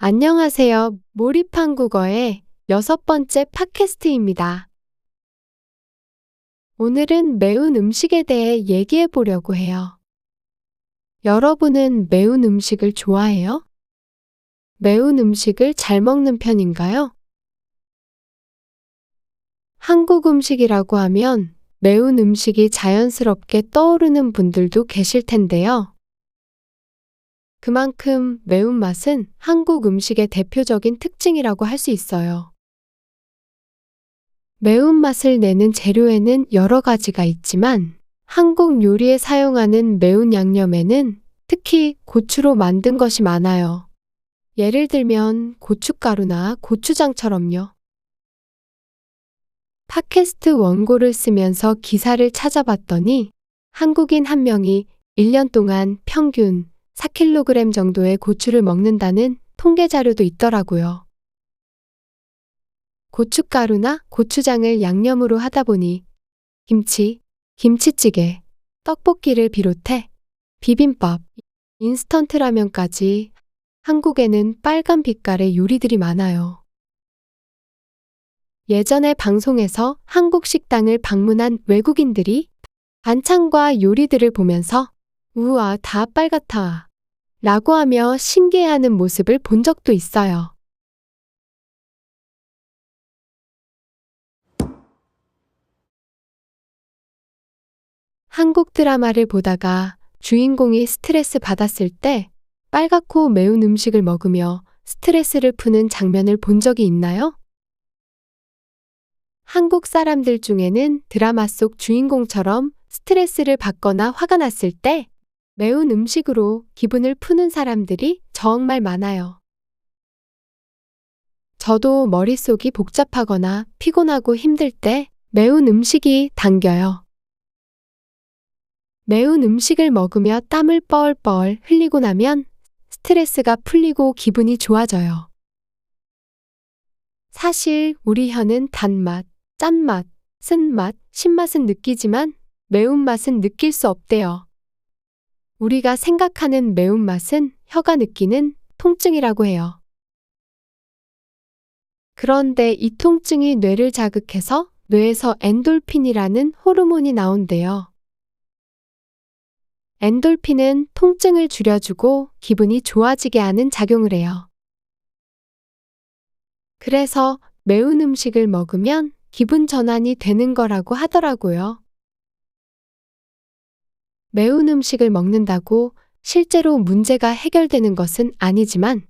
안녕하세요. 몰입 한국어의 여섯 번째 팟캐스트입니다. 오늘은 매운 음식에 대해 얘기해 보려고 해요. 여러분은 매운 음식을 좋아해요? 매운 음식을 잘 먹는 편인가요? 한국 음식이라고 하면 매운 음식이 자연스럽게 떠오르는 분들도 계실 텐데요. 그만큼 매운맛은 한국 음식의 대표적인 특징이라고 할 수 있어요. 매운맛을 내는 재료에는 여러 가지가 있지만 한국 요리에 사용하는 매운 양념에는 특히 고추로 만든 것이 많아요. 예를 들면 고춧가루나 고추장처럼요. 팟캐스트 원고를 쓰면서 기사를 찾아봤더니 한국인 한 명이 1년 동안 평균 4kg 정도의 고추를 먹는다는 통계 자료도 있더라고요. 고춧가루나 고추장을 양념으로 하다 보니 김치, 김치찌개, 떡볶이를 비롯해 비빔밥, 인스턴트 라면까지 한국에는 빨간 빛깔의 요리들이 많아요. 예전에 방송에서 한국 식당을 방문한 외국인들이 반찬과 요리들을 보면서 우와, 다 빨갛다. 라고 하며 신기해하는 모습을 본 적도 있어요. 한국 드라마를 보다가 주인공이 스트레스 받았을 때 빨갛고 매운 음식을 먹으며 스트레스를 푸는 장면을 본 적이 있나요? 한국 사람들 중에는 드라마 속 주인공처럼 스트레스를 받거나 화가 났을 때 매운 음식으로 기분을 푸는 사람들이 정말 많아요. 저도 머릿속이 복잡하거나 피곤하고 힘들 때 매운 음식이 당겨요. 매운 음식을 먹으며 땀을 뻘뻘 흘리고 나면 스트레스가 풀리고 기분이 좋아져요. 사실 우리 혀는 단맛, 짠맛, 쓴맛, 신맛은 느끼지만 매운맛은 느낄 수 없대요. 우리가 생각하는 매운맛은 혀가 느끼는 통증이라고 해요. 그런데 이 통증이 뇌를 자극해서 뇌에서 엔돌핀이라는 호르몬이 나온대요. 엔돌핀은 통증을 줄여주고 기분이 좋아지게 하는 작용을 해요. 그래서 매운 음식을 먹으면 기분 전환이 되는 거라고 하더라고요. 매운 음식을 먹는다고 실제로 문제가 해결되는 것은 아니지만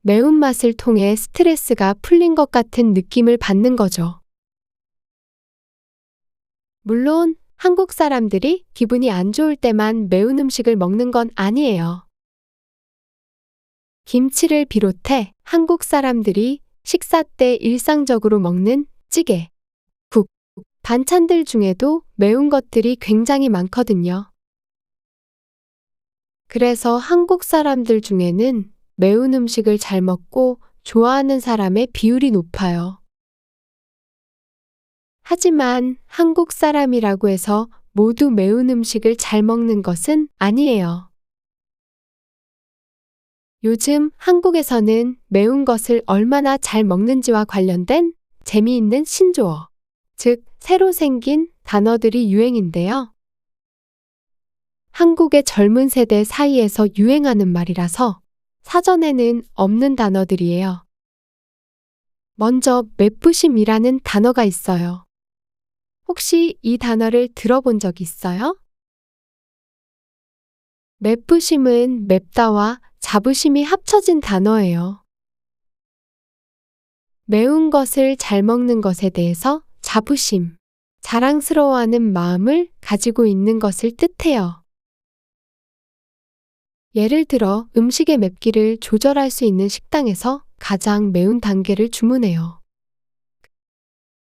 매운맛을 통해 스트레스가 풀린 것 같은 느낌을 받는 거죠. 물론 한국 사람들이 기분이 안 좋을 때만 매운 음식을 먹는 건 아니에요. 김치를 비롯해 한국 사람들이 식사 때 일상적으로 먹는 찌개, 국, 반찬들 중에도 매운 것들이 굉장히 많거든요. 그래서 한국 사람들 중에는 매운 음식을 잘 먹고 좋아하는 사람의 비율이 높아요. 하지만 한국 사람이라고 해서 모두 매운 음식을 잘 먹는 것은 아니에요. 요즘 한국에서는 매운 것을 얼마나 잘 먹는지와 관련된 재미있는 신조어, 즉, 새로 생긴 단어들이 유행인데요. 한국의 젊은 세대 사이에서 유행하는 말이라서 사전에는 없는 단어들이에요. 먼저 맵부심이라는 단어가 있어요. 혹시 이 단어를 들어본 적 있어요? 맵부심은 맵다와 자부심이 합쳐진 단어예요. 매운 것을 잘 먹는 것에 대해서 자부심, 자랑스러워하는 마음을 가지고 있는 것을 뜻해요. 예를 들어 음식의 맵기를 조절할 수 있는 식당에서 가장 매운 단계를 주문해요.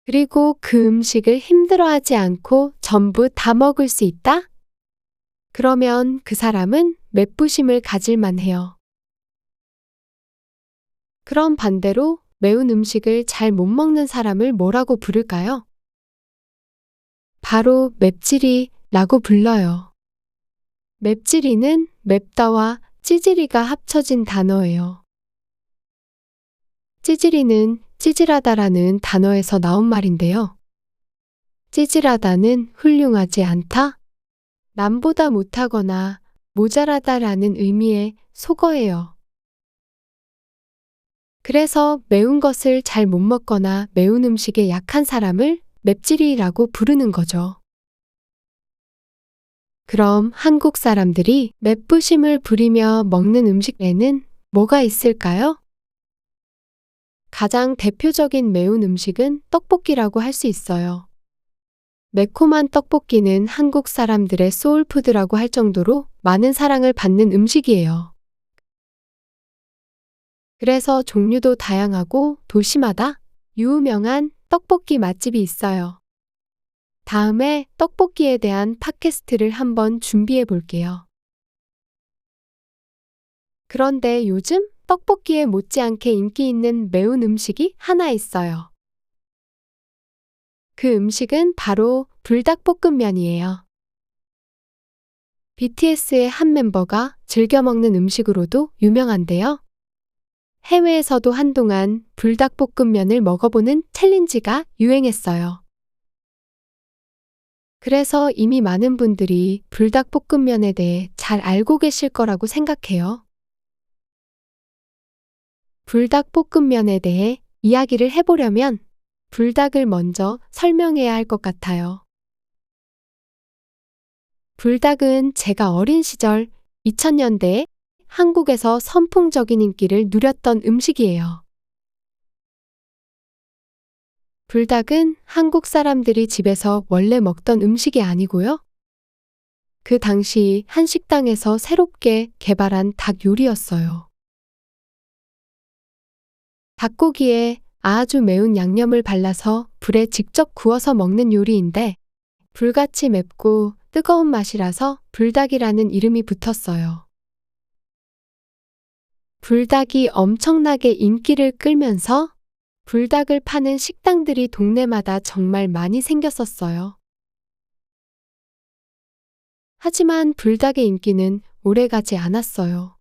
그리고 그 음식을 힘들어하지 않고 전부 다 먹을 수 있다? 그러면 그 사람은 맵부심을 가질만 해요. 그럼 반대로 매운 음식을 잘 못 먹는 사람을 뭐라고 부를까요? 바로 맵찔이라고 불러요. 맵찔이는 맵다와 찌질이가 합쳐진 단어예요. 찌질이는 찌질하다라는 단어에서 나온 말인데요. 찌질하다는 훌륭하지 않다, 남보다 못하거나 모자라다라는 의미의 속어예요. 그래서 매운 것을 잘 못 먹거나 매운 음식에 약한 사람을 맵찔이라고 부르는 거죠. 그럼 한국 사람들이 맵부심을 부리며 먹는 음식에는 뭐가 있을까요? 가장 대표적인 매운 음식은 떡볶이라고 할 수 있어요. 매콤한 떡볶이는 한국 사람들의 소울푸드라고 할 정도로 많은 사랑을 받는 음식이에요. 그래서 종류도 다양하고 도시마다 유명한 떡볶이 맛집이 있어요. 다음에 떡볶이에 대한 팟캐스트를 한번 준비해 볼게요. 그런데 요즘 떡볶이에 못지않게 인기 있는 매운 음식이 하나 있어요. 그 음식은 바로 불닭볶음면이에요. BTS의 한 멤버가 즐겨 먹는 음식으로도 유명한데요. 해외에서도 한동안 불닭볶음면을 먹어보는 챌린지가 유행했어요. 그래서 이미 많은 분들이 불닭볶음면에 대해 잘 알고 계실 거라고 생각해요. 불닭볶음면에 대해 이야기를 해보려면 불닭을 먼저 설명해야 할 것 같아요. 불닭은 제가 어린 시절 2000년대에 한국에서 선풍적인 인기를 누렸던 음식이에요. 불닭은 한국 사람들이 집에서 원래 먹던 음식이 아니고요. 그 당시 한 식당에서 새롭게 개발한 닭 요리였어요. 닭고기에 아주 매운 양념을 발라서 불에 직접 구워서 먹는 요리인데 불같이 맵고 뜨거운 맛이라서 불닭이라는 이름이 붙었어요. 불닭이 엄청나게 인기를 끌면서 불닭을 파는 식당들이 동네마다 정말 많이 생겼었어요. 하지만 불닭의 인기는 오래가지 않았어요.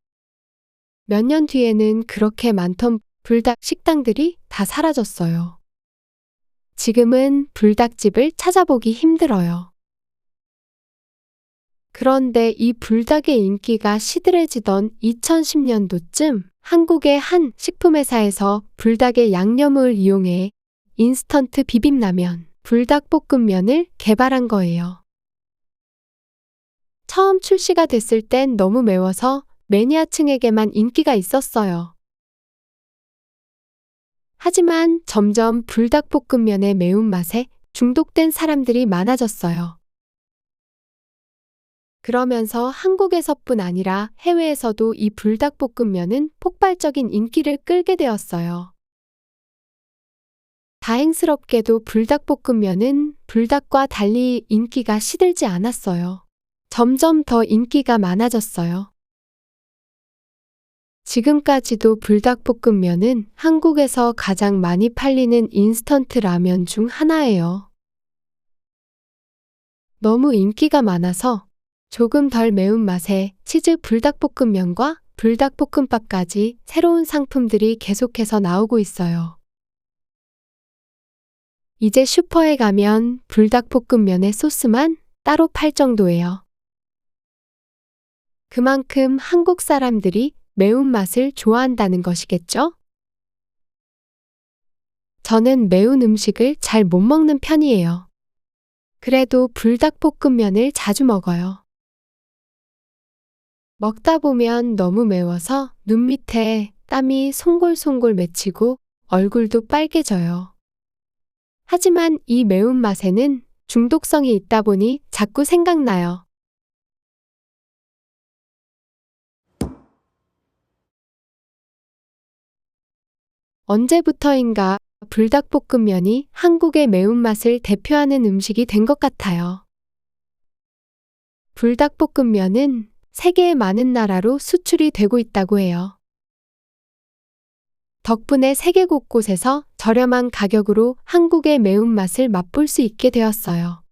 몇 년 뒤에는 그렇게 많던 불닭 식당들이 다 사라졌어요. 지금은 불닭집을 찾아보기 힘들어요. 그런데 이 불닭의 인기가 시들해지던 2010년도쯤 한국의 한 식품회사에서 불닭의 양념을 이용해 인스턴트 비빔라면, 불닭볶음면을 개발한 거예요. 처음 출시가 됐을 땐 너무 매워서 매니아층에게만 인기가 있었어요. 하지만 점점 불닭볶음면의 매운맛에 중독된 사람들이 많아졌어요. 그러면서 한국에서뿐 아니라 해외에서도 이 불닭볶음면은 폭발적인 인기를 끌게 되었어요. 다행스럽게도 불닭볶음면은 불닭과 달리 인기가 시들지 않았어요. 점점 더 인기가 많아졌어요. 지금까지도 불닭볶음면은 한국에서 가장 많이 팔리는 인스턴트 라면 중 하나예요. 너무 인기가 많아서 조금 덜 매운 맛의 치즈 불닭볶음면과 불닭볶음밥까지 새로운 상품들이 계속해서 나오고 있어요. 이제 슈퍼에 가면 불닭볶음면의 소스만 따로 팔 정도예요. 그만큼 한국 사람들이 매운맛을 좋아한다는 것이겠죠? 저는 매운 음식을 잘 못 먹는 편이에요. 그래도 불닭볶음면을 자주 먹어요. 먹다 보면 너무 매워서 눈 밑에 땀이 송골송골 맺히고 얼굴도 빨개져요. 하지만 이 매운맛에는 중독성이 있다 보니 자꾸 생각나요. 언제부터인가 불닭볶음면이 한국의 매운맛을 대표하는 음식이 된 것 같아요. 불닭볶음면은 세계의 많은 나라로 수출이 되고 있다고 해요. 덕분에 세계 곳곳에서 저렴한 가격으로 한국의 매운맛을 맛볼 수 있게 되었어요.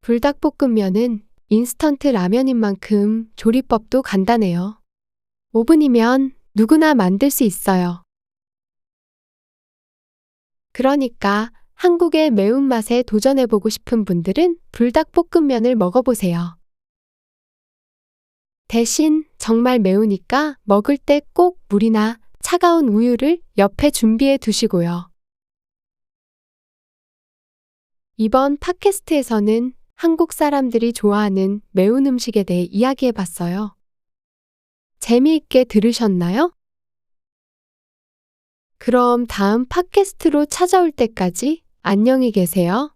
불닭볶음면은 인스턴트 라면인 만큼 조리법도 간단해요. 5분이면 누구나 만들 수 있어요. 그러니까 한국의 매운맛에 도전해보고 싶은 분들은 불닭볶음면을 먹어보세요. 대신 정말 매우니까 먹을 때 꼭 물이나 차가운 우유를 옆에 준비해 두시고요. 이번 팟캐스트에서는 한국 사람들이 좋아하는 매운 음식에 대해 이야기해 봤어요. 재미있게 들으셨나요? 그럼 다음 팟캐스트로 찾아올 때까지 안녕히 계세요.